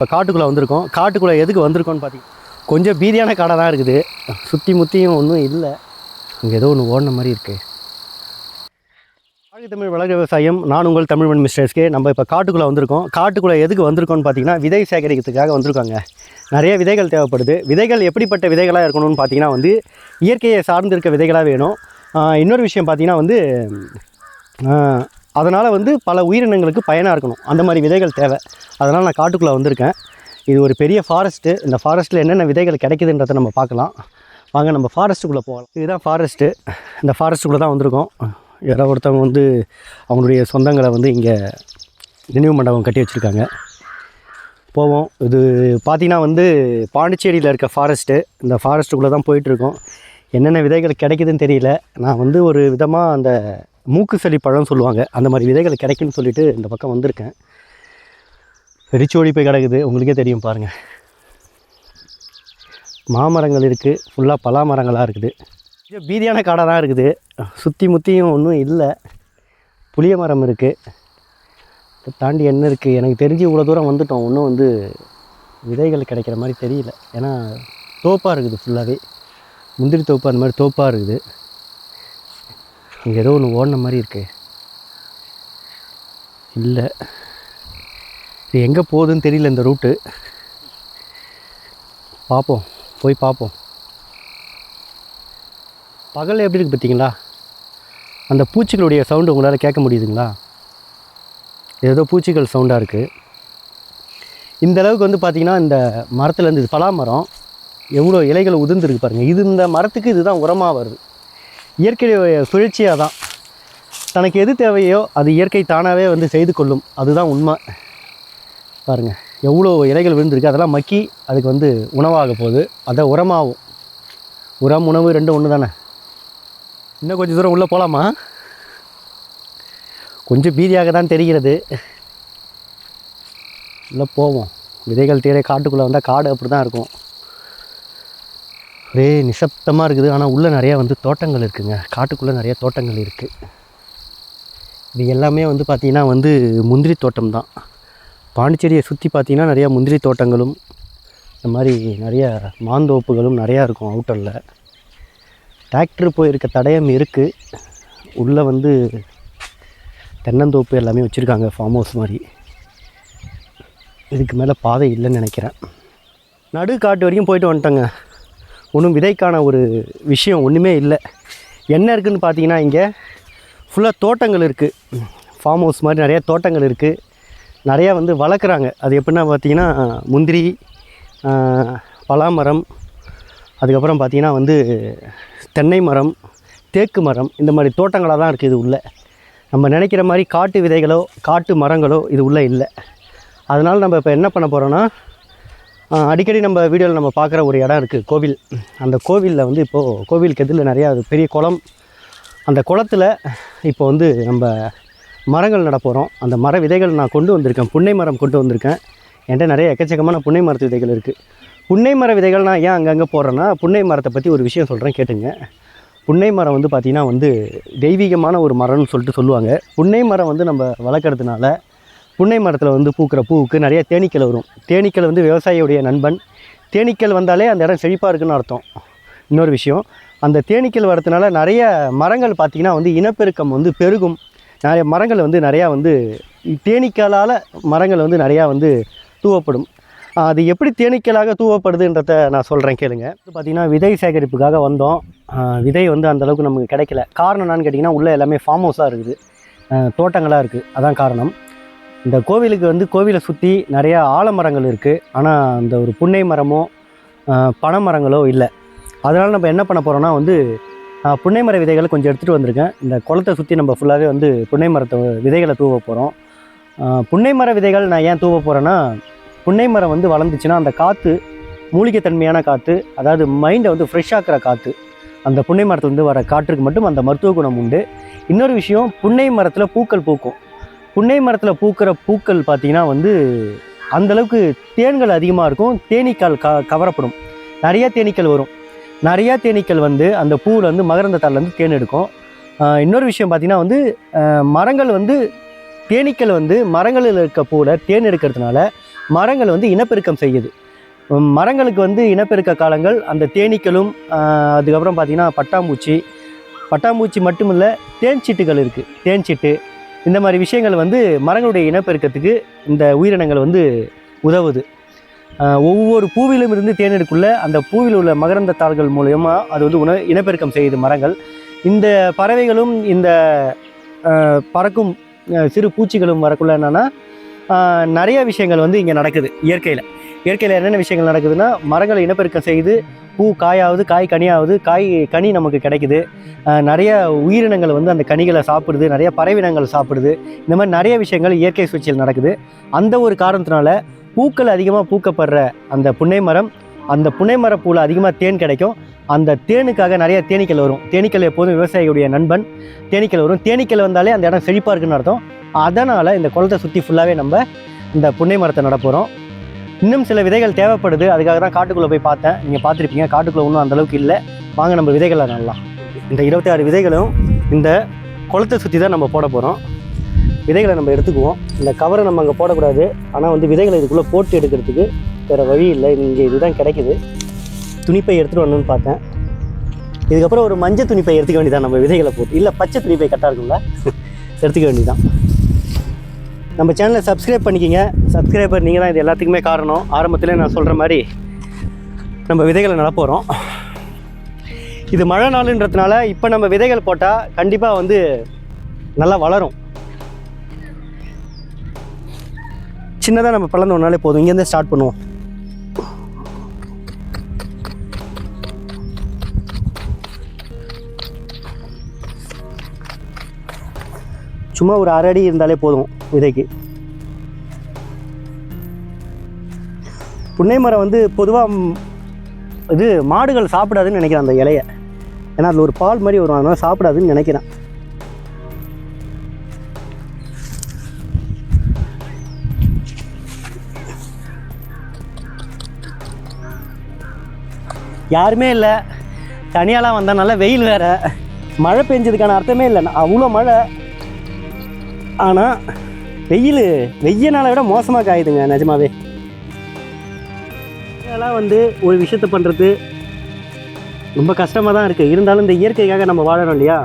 இப்போ காட்டுக்குள்ளே வந்திருக்கோம். காட்டுக்குள்ளே எதுக்கு வந்திருக்கோம்னு பார்த்தீங்கன்னா கொஞ்சம் பீதியான காடாக தான் இருக்குது. சுற்றி முற்றியும் ஒன்றும் இல்லை. இங்கே ஏதோ ஒன்று ஓடின மாதிரி இருக்குது வாழ்க தமிழ் வளர்க விவசாயம். நான் உங்கள் தமிழ்மண் மிஸ்டர்ஸ்கே நம்ம இப்போ காட்டுக்குள்ளே வந்திருக்கோம். காட்டுக்குள்ளே எதுக்கு வந்திருக்கோம்னு பார்த்தீங்கன்னா விதை சேகரிக்கிறதுக்காக வந்திருக்காங்க. நிறைய விதைகள் தேவைப்படுது. விதைகள் எப்படிப்பட்ட விதைகளாக இருக்கணும்னு பார்த்தீங்கன்னா வந்து இயற்கையை சார்ந்து இருக்க விதைகளாக வேணும். இன்னொரு விஷயம் பார்த்தீங்கன்னா வந்து அதனால் வந்து பல உயிரினங்களுக்கு பயனாக இருக்கணும். அந்த மாதிரி விதைகள் தேவை. அதனால் நான் காட்டுக்குள்ளே வந்திருக்கேன். இது ஒரு பெரிய ஃபாரஸ்ட்டு இந்த ஃபாரஸ்ட்டில் என்னென்ன விதைகள் கிடைக்குதுன்றதை நம்ம பார்க்கலாம். வாங்க நம்ம ஃபாரஸ்ட்டுக்குள்ளே போகலாம். இதுதான் ஃபாரஸ்ட்டு இந்த ஃபாரஸ்ட்டுக்குள்ளே தான் வந்திருக்கோம். யாரோ ஒருத்தவங்க வந்து அவங்களுடைய சொந்தங்களை வந்து இங்கே நினைவு மண்டபம் கட்டி வச்சுருக்காங்க. போவோம். இது பார்த்தீங்கன்னா வந்து பாண்டிச்சேரியில் இருக்க ஃபாரஸ்ட்டு இந்த ஃபாரஸ்ட்டுக்குள்ளே தான் போயிட்டுருக்கோம் என்னென்ன விதைகள் கிடைக்குதுன்னு தெரியல. நான் வந்து ஒரு விதமாக அந்த மூக்கு சளி பழம் சொல்லுவாங்க. அந்த மாதிரி விதைகள் கிடைக்குன்னு சொல்லிட்டு இந்த பக்கம் வந்திருக்கேன். வெறிச்சோடி போய் கிடக்குது. உங்களுக்கே தெரியும் பாருங்கள் மாமரங்கள் இருக்குது ஃபுல்லாக பலா மரங்களாக இருக்குது. கொஞ்சம் பீதியான காடாக தான் இருக்குது. சுற்றி முற்றியும் ஒன்றும் இல்லை. புளிய மரம் இருக்குது இதை தாண்டி என்ன இருக்குது எனக்கு தெரிஞ்சு இவ்வளோ தூரம் வந்துட்டோம். ஒன்றும் வந்து விதைகள் கிடைக்கிற மாதிரி தெரியல. ஏன்னா தோப்பாக இருக்குது ஃபுல்லாகவே முந்திரி தோப்பு அந்த மாதிரி தோப்பாக இருக்குது. இங்கே ஏதோ ஒன்று ஓடின மாதிரி இருக்கு. இல்லை. இது எங்கே போகுதுன்னு தெரியல இந்த ரூட்டு. பார்ப்போம் போய் பார்ப்போம் பகலில் எப்படி இருக்குது பார்த்தீங்களா அந்த பூச்சிகளுடைய சவுண்டு உங்களால் கேட்க முடியுதுங்களா? ஏதோ பூச்சிகள் சவுண்டாக இருக்குது இந்த அளவுக்கு வந்து பார்த்திங்கன்னா இந்த மரத்துலேருந்து இது பலா மரம் எவ்வளோ இலைகள் உதிர்ந்துருக்கு பாருங்கள் இது இந்த மரத்துக்கு இதுதான் உரமாக வருது. இயற்கையுடைய சுழற்சியாக தான். தனக்கு எது தேவையோ அது இயற்கை தானாகவே வந்து செய்து கொள்ளும். அதுதான் உண்மை. பாருங்கள் எவ்வளோ இலைகள் விழுந்திருக்கு அதெல்லாம் மக்கி அதுக்கு வந்து உணவாக போகுது. அதை உரமாகும் உரம் உணவு ரெண்டும் ஒன்று தானே? இன்னும் கொஞ்சம் தூரம் உள்ளே போகலாமா கொஞ்சம் பீதியாக தான் தெரிகிறது. உள்ளே போவோம். விதைகள் தேட காட்டுக்குள்ளே வந்தால் காடு அப்படி தான் இருக்கும். ஒரே நிசப்தமாக இருக்குது. ஆனால் உள்ளே நிறையா வந்து தோட்டங்கள் இருக்குதுங்க காட்டுக்குள்ளே நிறையா தோட்டங்கள் இருக்குது இது எல்லாமே வந்து பார்த்திங்கன்னா வந்து முந்திரி தோட்டம் தான் பாண்டிச்சேரியை சுற்றி பார்த்திங்கன்னா நிறையா முந்திரி தோட்டங்களும் இந்த மாதிரி நிறைய மாந்தோப்புகளும் நிறையா இருக்கும் அவுட்டரில் டிராக்டர் போயிருக்க தடயம் இருக்குது உள்ளே வந்து தென்னந்தோப்பு எல்லாமே வச்சுருக்காங்க ஃபார்ம் ஹவுஸ் மாதிரி. இதுக்கு மேலே பாதை இல்லைன்னு நினைக்கிறேன். நடு காட்டு வரைக்கும் போயிட்டு வந்துட்டோங்க. ஒன்றும் விதைக்கான ஒரு விஷயம் ஒன்றுமே இல்லை. என்ன இருக்குதுன்னு பார்த்தீங்கன்னா இங்கே ஃபுல்லாக தோட்டங்கள் இருக்குது ஃபார்ம் ஹவுஸ் மாதிரி நிறையா தோட்டங்கள் இருக்குது நிறையா வந்து வளர்க்குறாங்க. அது எப்படின்னா பார்த்தீங்கன்னா முந்திரி பலாமரம் அதுக்கப்புறம் பார்த்தீங்கன்னா வந்து தென்னை மரம் தேக்கு மரம் இந்த மாதிரி தோட்டங்களாக தான் இருக்குது இது உள்ளே. நம்ம நினைக்கிற மாதிரி காட்டு விதைகளோ காட்டு மரங்களோ இது உள்ளே இல்லை. அதனால் நம்ம இப்போ என்ன பண்ண போகிறோன்னா அடிக்கடி நம்ம வீடியோவில் நம்ம பார்க்குற ஒரு இடம் இருக்குது கோவில். அந்த கோவிலில் வந்து இப்போது கோவிலுக்கு எதிரில் நிறையா பெரிய குளம். அந்த குளத்தில் இப்போ வந்து நம்ம மரங்கள் நட போகிறோம் அந்த மர விதைகள் நான் கொண்டு வந்திருக்கேன். புன்னை மரம் கொண்டு வந்திருக்கேன். என்கிட்ட நிறைய எக்கச்சக்கமான புன்னை மரத்து விதைகள் இருக்குது புன்னை மர விதைகள் நான் ஏன் அங்கங்கே போடுறேன்னா புன்னை மரத்தை பற்றி ஒரு விஷயம் சொல்கிறேன் கேட்டுங்க. புன்னை மரம் வந்து பார்த்திங்கன்னா வந்து தெய்வீகமான ஒரு மரம்னு சொல்லிட்டு சொல்லுவாங்க. புன்னை மரம் வந்து நம்ம வளர்க்குறதுனால புன்னை மரத்தில் வந்து பூக்கிற பூவுக்கு நிறைய தேனீக்கள் வரும். தேனீக்கள் வந்து விவசாயியுடைய நண்பன். தேனீக்கள் வந்தாலே அந்த இடம் செழிப்பாக இருக்குன்னு அர்த்தம். இன்னொரு விஷயம் அந்த தேனீக்கள் வரதுனால நிறைய மரங்கள் பார்த்திங்கன்னா வந்து இனப்பெருக்கம் வந்து பெருகும். நிறைய மரங்கள் வந்து நிறையா வந்து தேனீக்களால் மரங்கள் வந்து நிறையா வந்து தூவப்படும். அது எப்படி தேனீக்களாக தூவப்படுதுன்றத நான் சொல்கிறேன் கேளுங்க. இது பார்த்திங்கன்னா விதை சேகரிப்புக்காக வந்தோம். விதை வந்து அந்தளவுக்கு நமக்கு கிடைக்கல. காரணம் என்னன்னு கேட்டிங்கன்னா உள்ளே எல்லாமே ஃபார்ம் ஹவுஸாக இருக்குது. தோட்டங்களாக இருக்குது அதான் காரணம். இந்த கோவிலுக்கு வந்து கோவிலை சுற்றி நிறையா ஆலமரங்கள் இருக்குது ஆனால் அந்த ஒரு புன்னை மரமோ பனை மரங்களோ இல்லை. அதனால் நம்ம என்ன பண்ண போகிறோம்னா வந்து புன்னை மர விதைகளை கொஞ்சம் எடுத்துகிட்டு வந்திருக்கேன். இந்த குளத்தை சுற்றி நம்ம ஃபுல்லாகவே வந்து புன்னை மரத்தை விதைகளை தூவ போகிறோம் புன்னை மர விதைகள் நான் ஏன் தூவ போகிறேன்னா புன்னை மரம் வந்து வளர்ந்துச்சுன்னா அந்த காற்று மூலிகை தன்மையான காற்று அதாவது மைண்டை வந்து ஃப்ரெஷ்ஷாக்குற காற்று அந்த புன்னை மரத்துலேருந்து வர காற்றுக்கு மட்டும் அந்த மருத்துவ குணம் உண்டு. இன்னொரு விஷயம் புன்னை மரத்தில் பூக்கள் பூக்கும். புன்னை மரத்தில் பூக்கிற பூக்கள் பார்த்திங்கன்னா வந்து அந்தளவுக்கு தேன்கள் அதிகமாக இருக்கும். தேனீக்கள் க கவரப்படும். நிறைய தேனீக்கள் வரும். நிறையா தேனீக்கள் வந்து அந்த பூவில் வந்து மகரந்த தாள்லேருந்து தேன் எடுக்கும். இன்னொரு விஷயம் பார்த்திங்கன்னா வந்து மரங்கள் வந்து தேனீக்கள் வந்து மரங்களில் இருக்க பூவில் தேன் எடுக்கிறதுனால மரங்கள் வந்து இனப்பெருக்கம் செய்யுது. மரங்களுக்கு வந்து இனப்பெருக்க காலங்கள் அந்த தேனீக்களும் அதுக்கப்புறம் பார்த்திங்கன்னா பட்டாம்பூச்சி. பட்டாம்பூச்சி மட்டுமில்லை தேன் சீட்டுகள் இருக்குது தேன்சிட்டு இந்த மாதிரி விஷயங்கள் வந்து மரங்களுடைய இனப்பெருக்கத்துக்கு இந்த உயிரினங்கள் வந்து உதவுது. ஒவ்வொரு பூவிலும் இருந்து தேனெடுக்குள்ள அந்த பூவில் உள்ள மகரந்த தாள்கள் மூலயமா அது வந்து உண இனப்பெருக்கம் செய்யுது மரங்கள். இந்த பறவைகளும் இந்த பறக்கும் சிறு பூச்சிகளும் வரக்குள்ள என்னென்னா நிறைய விஷயங்கள் வந்து இங்கே நடக்குது இயற்கையில். இயற்கையில் என்னென்ன விஷயங்கள் நடக்குதுன்னா மரங்களை இனப்பெருக்கம் செய்து பூ காயாவது காய் கனியாவது காய் கனி நமக்கு கிடைக்குது. நிறைய உயிரினங்கள் வந்து அந்த கனிகளை சாப்பிடுது நிறைய பறவையினங்கள் சாப்பிடுது. இந்த மாதிரி நிறைய விஷயங்கள் இயற்கை சுழற்சியில் நடக்குது. அந்த ஒரு காரணத்தினால பூக்கள் அதிகமாக பூக்கப்படுற அந்த புன்னை மரம் அந்த புன்னை மரப்பூவில் அதிகமாக தேன் கிடைக்கும். அந்த தேனுக்காக நிறைய தேனீக்கள் வரும். தேனீக்கள் எப்போதும் விவசாயியுடைய நண்பன். தேனீக்கள் வரும். தேனீக்கள் வந்தாலே அந்த இடம் செழிப்பாக இருக்குன்னு அர்த்தம். அதனால் இந்த குளத்தை சுற்றி ஃபுல்லாகவே நம்ம இந்த புன்னை மரத்தை நடப்போகிறோம் இன்னும் சில விதைகள் தேவைப்படுது. அதுக்காக தான் காட்டுக்குள்ளே போய் பார்த்தேன். நீங்கள் பார்த்துருப்பீங்க. காட்டுக்குள்ளே ஒன்றும் அந்தளவுக்கு இல்லை. வாங்க நம்ம விதைகளை நடலாம் இந்த இருபத்தி ஆறு விதைகளும் இந்த குளத்தை சுற்றி தான் நம்ம போட போகிறோம் விதைகளை நம்ம எடுத்துக்குவோம். இந்த கவரை நம்ம அங்கே போடக்கூடாது. ஆனால் வந்து விதைகளை இதுக்குள்ளே போட்டு எடுக்கிறதுக்கு வேறு வழி இல்லை. இங்கே இதுதான் கிடைக்குது. துணிப்பை எடுத்துகிட்டு வரணும்னு பார்த்தேன். இதுக்கப்புறம் ஒரு மஞ்சள் துணிப்பை எடுத்துக்க வேண்டியதான் நம்ம விதைகளை போட்டு. இல்லை பச்சை துணிப்பை கரெக்டாக இருக்கும்ல? எடுத்துக்க வேண்டியதான் நம்ம சேனலை சப்ஸ்கிரைப் பண்ணிக்கிங்க. சப்ஸ்கிரைபர் நீங்கள் தான் இது எல்லாத்துக்குமே காரணம். ஆரம்பத்திலே நான் சொல்கிற மாதிரி நம்ம விதைகளை நடப்போகிறோம் இது மழை நாளுன்றதுனால இப்போ நம்ம விதைகள் போட்டால் கண்டிப்பாக வந்து நல்லா வளரும். சின்னதாக நம்ம பழந்த ஒன்றாலே போதும். இங்கேருந்தே ஸ்டார்ட் பண்ணுவோம். சும்மா ஒரு அரை அடி இருந்தாலே போதும். விதைக்கு. புன்னை மரம் வந்து பொதுவாக இது மாடுகள் சாப்பிடாதுன்னு நினைக்கிறேன் அந்த இலைய. ஏன்னா அதில் ஒரு பால் மாதிரி வரும். அதனால் சாப்பிடாதுன்னு நினைக்கிறேன். யாருமே இல்லை. தனியாலாம் வந்தால் நல்லா வெயில் வேற. மழை பெஞ்சதுக்கான அர்த்தமே இல்லை. அவ்வளோ மழை. ஆனால் வெயில். வெய்ய நாளை விட மோசமாக காயுதுங்க நிஜமாவே. இதெல்லாம் வந்து ஒரு விஷயத்த பண்ணுறது ரொம்ப கஷ்டமாக தான் இருக்குது இருந்தாலும் இந்த இயற்கைக்காக நம்ம வாழறோம் இல்லையா?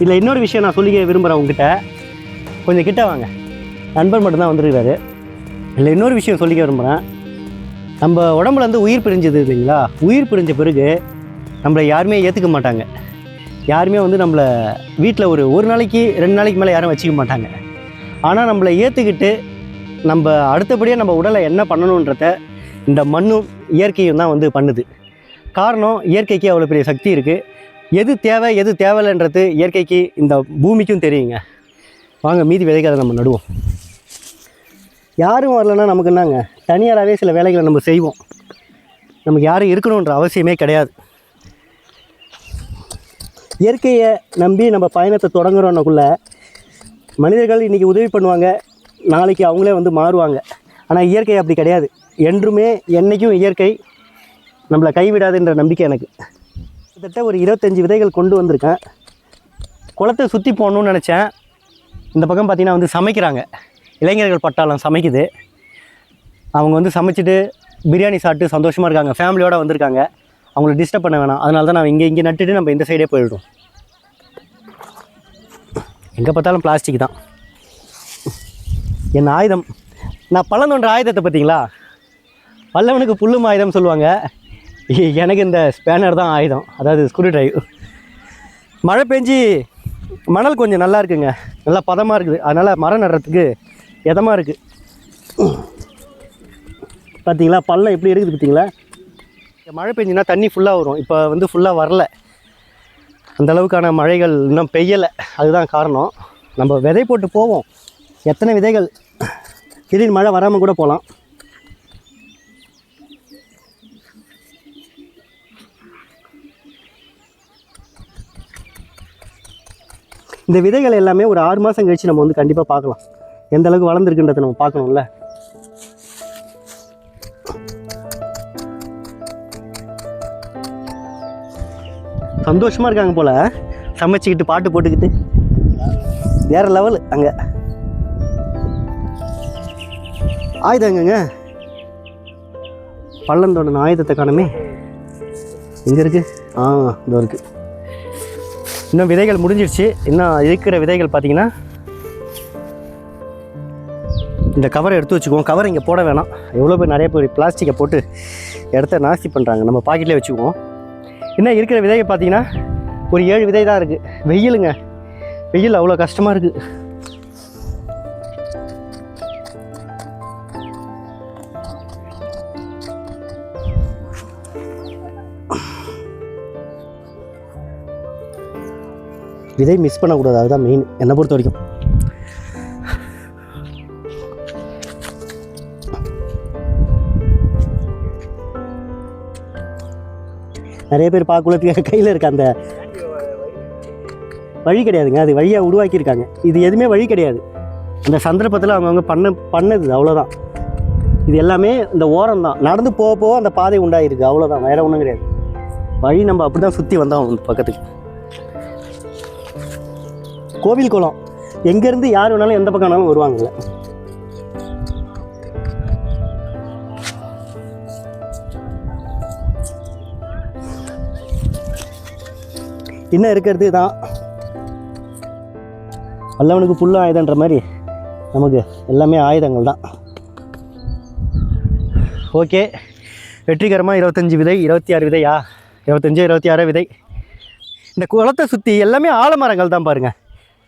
இதில் இன்னொரு விஷயம் நான் சொல்லிக்க விரும்புகிறேன் உங்ககிட்ட. கொஞ்சம் கிட்ட வாங்க. நண்பர் மட்டும்தான் வந்துருக்கிறாரு. இல்லை இன்னொரு விஷயம் சொல்லிக்க விரும்புகிறேன் நம்ம உடம்புல இருந்து உயிர் பிரிஞ்சது இல்லைங்களா? உயிர் பிரிஞ்ச பிறகு நம்மளை யாருமே ஏற்றுக்க மாட்டாங்க. யாருமே வந்து நம்மளை வீட்டில் ஒரு ஒரு நாளைக்கு ரெண்டு நாளைக்கு மேலே யாரும் வச்சுக்க மாட்டாங்க. ஆனால் நம்மளை ஏற்றுக்கிட்டு நம்ம அடுத்தபடியாக நம்ம உடலை என்ன பண்ணணுன்றத இந்த மண்ணும் இயற்கையும் தான் வந்து பண்ணுது. காரணம் இயற்கைக்கு அவ்வளோ பெரிய சக்தி இருக்குது எது தேவை எது தேவையில்லைன்றது இயற்கைக்கு இந்த பூமிக்கும் தெரியுங்க. வாங்க மீதி விதைகளை நம்ம நடுவோம். யாரும் வரலன்னா நமக்கு என்னங்க? தனியாராகவே சில வேலைகளை நம்ம செய்வோம். நமக்கு யாரும் இருக்கணுன்ற அவசியமே கிடையாது. இயற்கையை நம்பி நம்ம பயணத்தை தொடங்குறோன்னக்குள்ளே மனிதர்கள் இன்றைக்கி உதவி பண்ணுவாங்க. நாளைக்கு அவங்களே வந்து மாறுவாங்க. ஆனால் இயற்கை அப்படி கிடையாது. என்றுமே என்றைக்கும் இயற்கை நம்மளை கைவிடாதுன்ற நம்பிக்கை எனக்கு. கிட்டத்தட்ட ஒரு இருபத்தஞ்சி விதைகள் கொண்டு வந்திருக்கேன். குளத்தை சுற்றி போகணுன்னு நினச்சேன். இந்த பக்கம் பார்த்திங்கன்னா வந்து சமைக்கிறாங்க. இளைஞர்கள் பட்டாளம் சமைக்குது. அவங்க வந்து சமைச்சிட்டு பிரியாணி சாப்பிட்டு சந்தோஷமாக இருக்காங்க. ஃபேமிலியோடு வந்திருக்காங்க. அவங்கள டிஸ்டர்ப் பண்ண வேணாம். அதனால தான் நான் இங்கே இங்கே நட்டுட்டு நம்ம இந்த சைடே போயிடுறோம். எங்கே பார்த்தாலும் பிளாஸ்டிக் தான். என் ஆயுதம் நான் பழந்தோன்ற ஆயுதத்தை பார்த்தீங்களா? வல்லவனுக்கு புல்லும் ஆயுதம் சொல்லுவாங்க. எனக்கு இந்த ஸ்பேனர் தான் ஆயுதம். அதாவது ஸ்க்ரூ டிரைவ் மழை பெஞ்சு மணல் கொஞ்சம் நல்லா இருக்குங்க. நல்லா பதமாக இருக்குது. அதனால் மரம் நடுறதுக்கு இதமாக இருக்குது பார்த்தீங்களா? பள்ளம் எப்படி இருக்குது பார்த்தீங்களா? மழை பெஞ்சுன்னா தண்ணி ஃபுல்லாக வரும். இப்போ வந்து ஃபுல்லாக வரல. அந்த அளவுக்கான மழைகள் இன்னும் பெய்யலை. அதுதான் காரணம். நம்ம விதை போட்டு போவோம். எத்தனை விதைகள்? திடீர்னு மழை வராமல் கூட போகலாம் இந்த விதைகள் எல்லாமே ஒரு ஆறு மாதம் கழிச்சு நம்ம வந்து கண்டிப்பாக பார்க்கலாம். எந்த அளவுக்கு வளர்ந்துருக்குன்றதை நம்ம பார்க்கணும்ல. சந்தோஷமாக இருக்காங்க போல். சமைச்சிக்கிட்டு பாட்டு போட்டுக்கிட்டு. வேறு லெவல் அங்கே. ஆயுதம் எங்கங்க பள்ளம் ஆயுதத்தை காணுமே. எங்கே இருக்குது ஆ இதோ இருக்குது இன்னும் விதைகள் முடிஞ்சிடுச்சு இன்னும் இருக்கிற விதைகள் பார்த்தீங்கன்னா இந்த கவரை எடுத்து வச்சுக்குவோம். கவர் இங்கே போட வேணாம். எவ்வளோ பேர் நிறைய பேர் பிளாஸ்டிக்கை போட்டு இடத்த நாஸ்தி பண்ணுறாங்க நம்ம பாக்கெட்லேயே வச்சுக்குவோம். இன்னும் இருக்கிற விதையை பார்த்தீங்கன்னா ஒரு ஏழு விதை தான் இருக்குது வெயிலுங்க. வெயில் அவ்வளோ கஷ்டமாக இருக்குது விதை மிஸ் பண்ணக்கூடாது. அதுதான் மெயின் என்னை பொறுத்த வரைக்கும் நிறைய பேர் பார்க்கறதுக்கு கையில் இருக்க அந்த வழி கிடையாதுங்க. அது வழியாக உருவாக்கியிருக்காங்க. இது எதுவுமே வழி கிடையாது. அந்த சந்தர்ப்பத்தில் அவங்கவுங்க பண்ண பண்ணது அவ்வளோதான் இது எல்லாமே இந்த ஓரம் தான். நடந்து போக போக அந்த பாதை உண்டாயிருக்கு. அவ்வளோதான் வேற ஒன்றும் கிடையாது. வழி நம்ம அப்படி தான் சுற்றி வந்தோம் இந்த பக்கத்துக்கு. கோவில் குளம். எங்கேருந்து யார் வேணாலும் எந்த பக்கம் வேணாலும் வருவாங்கல்ல. இன்னும் இருக்கிறது தான். வல்லவனுக்கு புல்லும் ஆயுதன்ற மாதிரி நமக்கு எல்லாமே ஆயுதங்கள் தான். ஓகே. வெற்றிகரமாக இருபத்தஞ்சி விதை இருபத்தி ஆறு விதையா? இருபத்தஞ்சு இருபத்தி ஆறு விதை. இந்த குளத்தை சுற்றி எல்லாமே ஆலமரங்கள் தான் பாருங்கள்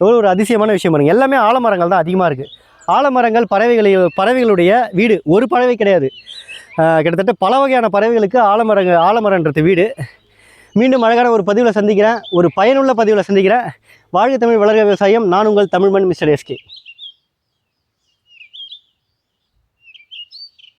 எவ்வளோ ஒரு அதிசயமான விஷயம் பாருங்கள் எல்லாமே ஆலமரங்கள் தான் அதிகமாக இருக்குது ஆலமரங்கள் பறவைகளை பறவைகளுடைய வீடு. ஒரு பறவை கிடையாது. கிட்டத்தட்ட பல வகையான பறவைகளுக்கு ஆலமரங்கள் ஆலமரன்றது வீடு. மீண்டும் அழகான ஒரு பதிவில் சந்திக்கிறேன். ஒரு பயனுள்ள பதிவில் சந்திக்கிறேன். வாழ்க தமிழ் வளர்க விவசாயம். நான் உங்கள் தமிழ்மண் மிஸ்டர் எஸ்கே